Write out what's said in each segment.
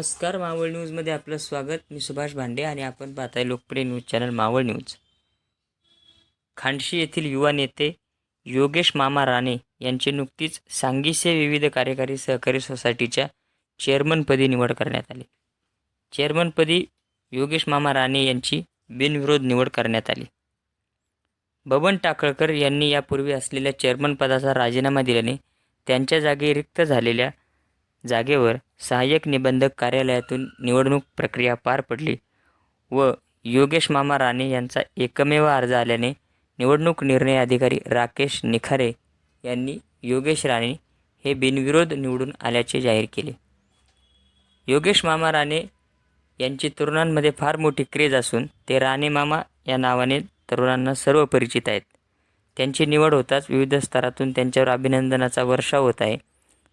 नमस्कार मावळ न्यूजमध्ये आपलं स्वागत. मी सुभाष भांडे आणि आपण पाहताय लोकप्रिय news channel Maval news. Khandshi येथील युवा नेते योगेश मामा राणे यांची नुकतीच सांगीसे विविध कार्यकारी सहकारी सोसायटीच्या चेअरमनपदी निवड करण्यात आली. चेअरमनपदी योगेश मामा राणे यांची बिनविरोध निवड करण्यात आली. बबन टाकळकर यांनी यापूर्वी असलेल्या चेअरमन पदाचा राजीनामा दिल्याने त्यांच्या जागी रिक्त झालेल्या जागेवर सहाय्यक निबंधक कार्यालयातून निवडणूक प्रक्रिया पार पडली व योगेश मामा राणे यांचा एकमेव अर्ज आल्याने निवडणूक निर्णय अधिकारी राकेश निखारे यांनी योगेश राणे हे बिनविरोध निवडून आल्याचे जाहीर केले. योगेश मामा राणे यांची तरुणांमध्ये फार मोठी क्रेज असून ते राणे मामा या नावाने तरुणांना सर्व परिचित आहेत. त्यांची निवड होताच विविध स्तरातून त्यांच्यावर अभिनंदनाचा वर्षाव होत आहे.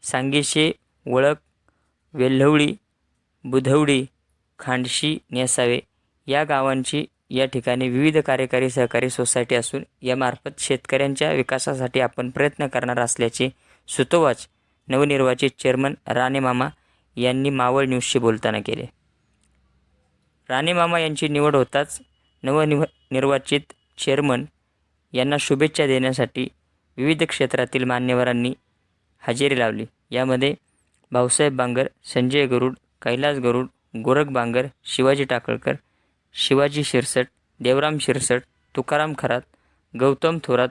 सांगीचे ओळख वेल्हवळी बुधवडी खांडशी नेसावे या गावांची या ठिकाणी विविध कार्यकारी सहकारी सोसायटी असून यामार्फत शेतकऱ्यांच्या विकासासाठी आपण प्रयत्न करणार असल्याचे सुतोवाच नवनिर्वाचित चेअरमन राणेमामा यांनी मावळ न्यूजशी बोलताना केले. राणेमामा यांची निवड होताच नवनिव निर्वाचित चेअरमन यांना शुभेच्छा देण्यासाठी विविध क्षेत्रातील मान्यवरांनी हजेरी लावली. यामध्ये भाऊसाहेब बांगर संजय गरुड कैलास गरुड गोरख बांगर शिवाजी टाकळकर शिवाजी शिरसट देवराम शिरसट तुकाराम खरात गौतम थोरात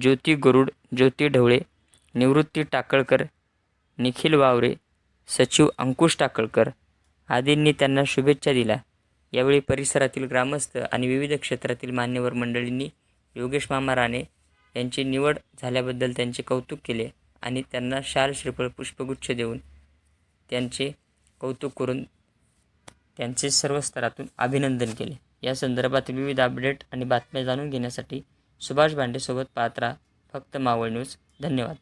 ज्योती गरुड ज्योती ढवळे निवृत्ती टाकळकर निखिल वावरे सचिव अंकुश टाकळकर आदींनी त्यांना शुभेच्छा दिल्या. यावेळी परिसरातील ग्रामस्थ आणि विविध क्षेत्रातील मान्यवर मंडळींनी योगेश मामा राणे यांची निवड झाल्याबद्दल त्यांचे कौतुक केले. आणि त्यांना शाल श्रीफळ पुष्पगुच्छ देऊन त्यांचे कौतुक करून त्यांचे सर्व स्तरातून अभिनंदन केले. या संदर्भात विविध अपडेट आणि बातम्या जाणून घेण्यासाठी सुभाष भांडेसोबत पात्रा फक्त मावळ न्यूज. धन्यवाद.